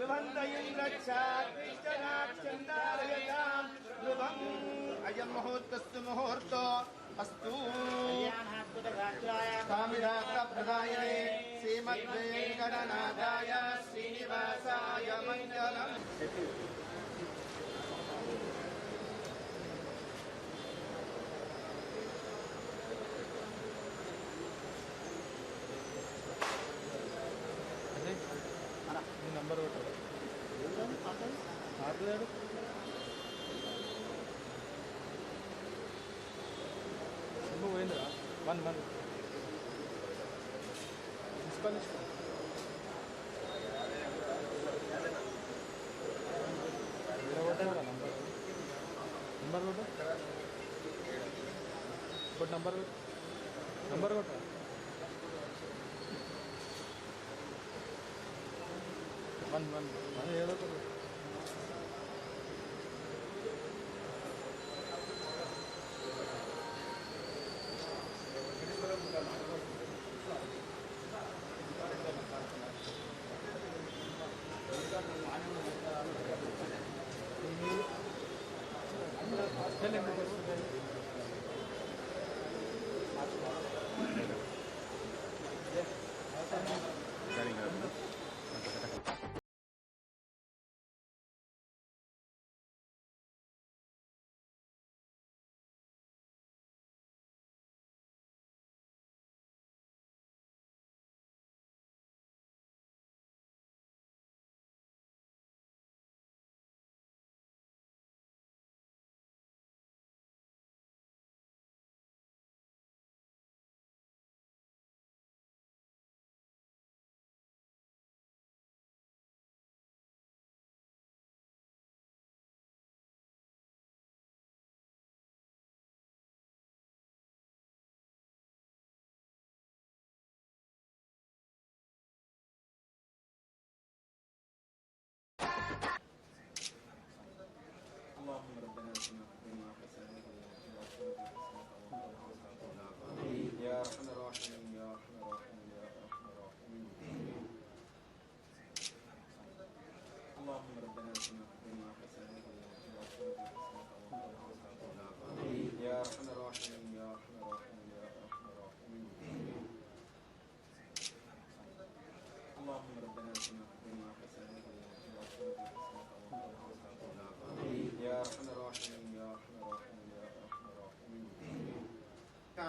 لاچا شہور مہور اُس پہ شیمدے گڑنا شرینیو منڈم ఆటలాడు సిమ్ పోయిందిరా. వన్ వన్ తీసుకోవాలి తీసుకో ఇక్కడ కొట్టాడు నంబర్. నంబర్ కొట్టు. కొట్టు నంబర్ కొట్టు. నంబర్ కొట్టు. వన్ వన్ వన్ ఏదో ఒకటి Dale un.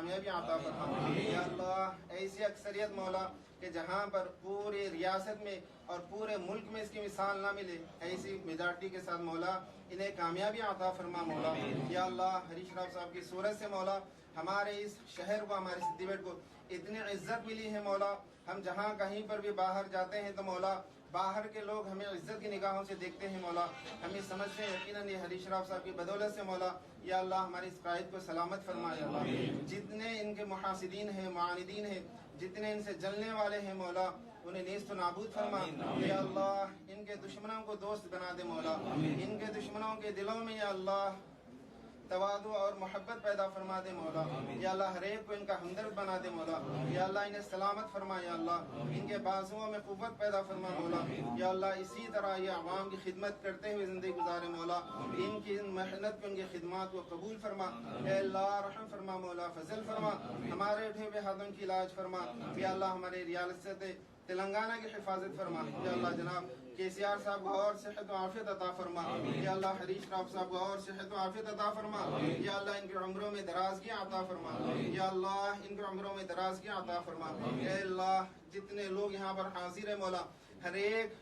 کامیابی عطا فرما یا اللہ ایسی اکثریت مولا کہ جہاں پر پورے ریاست میں اور پورے ملک میں اس کی مثال نہ ملے ایسی میجارٹی کے ساتھ مولا انہیں کامیابی عطا فرما مولا۔ یا اللہ ہری شراب صاحب کی صورت سے مولا ہمارے اس شہر کو ہمارے سدی کو اتنی عزت ملی ہے مولا۔ ہم جہاں کہیں پر بھی باہر جاتے ہیں تو مولا باہر کے لوگ ہمیں عزت کی نگاہوں سے دیکھتے ہیں مولا۔ ہمیں سمجھتے ہیں یقیناً یہ حلی شراف صاحب کی بدولت سے مولا۔ یا اللہ ہماری اس قائد کو سلامت فرمائے اللہ۔ جتنے ان کے محاسدین ہیں معاندین ہیں جتنے ان سے جلنے والے ہیں مولا انہیں نیست و نابود فرما۔ یا اللہ ان کے دشمنوں کو دوست بنا دے مولا۔ ان کے دشمنوں کے دلوں میں یا اللہ توادو اور محبت پیدا فرما دے مولا۔ یا اللہ ہر ایک کو ان کا ہمدرد بنا دے مولا۔ یا اللہ انہیں سلامت فرما، یا اللہ ان کے بازوؤں میں قوت پیدا فرما مولا۔ یا اللہ اسی طرح یہ عوام کی خدمت کرتے ہوئے زندگی گزارے مولا۔ ان کی محنت کو، ان کی خدمات کو قبول فرما۔ اے اللہ رحم فرما مولا، فضل فرما۔ ہمارے اٹھے ہوئے ہاتھوں کی علاج فرما۔ یا اللہ ہمارے ریاست تلنگانہ کی حفاظت فرما یا اللہ جناب کے سی آر صاحب کو اور صحت و عافیت عطا فرما۔ یا اللہ حریش راف صاحب کو اور صحت و عافیت عطا فرما۔ یا اللہ ان کے عمروں میں درازگیاں عطا فرما۔ یا اللہ ان کے عمروں میں درازگیاں عطا فرما۔ اے اللہ جتنے لوگ یہاں پر حاضر ہیں مولا ہر ایک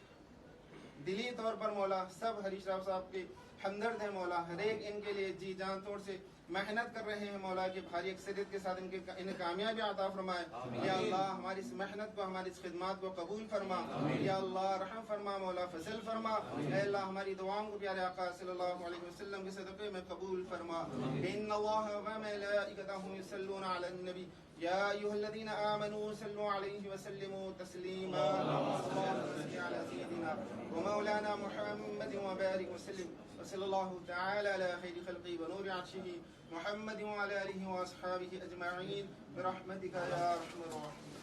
دلی طور پر مولا سب حریش راف صاحب کے ہمدرد ہیں مولا۔ ہر ایک ان کے لیے جی جان توڑ سے محنت کر رہے ہیں مولا کی بھاری اکثریت کے ساتھ ان کے انہیں کامیابی عطا فرمائے۔ یا اللہ ہماری اس محنت کو ہماری اس خدمات کو قبول فرما۔ یا اللہ رحم فرما مولا فضل فرما۔ اے اللہ ہماری دعاؤں کو پیارے آقا صلی اللہ علیہ وسلم کے صدقے میں قبول فرما۔ ان اللہ و ملائکتہ یصلون علی النبی۔ يا أيها الذين آمنوا صلوا عليه وسلموا تسليما. اللهم صل على سيدنا ومولانا محمد وبارك وسلم. وصلى الله تعالى على خير خلقه ونور عرشه محمد وعلى آله وأصحابه أجمعين. برحمتك يا أرحم الراحمين.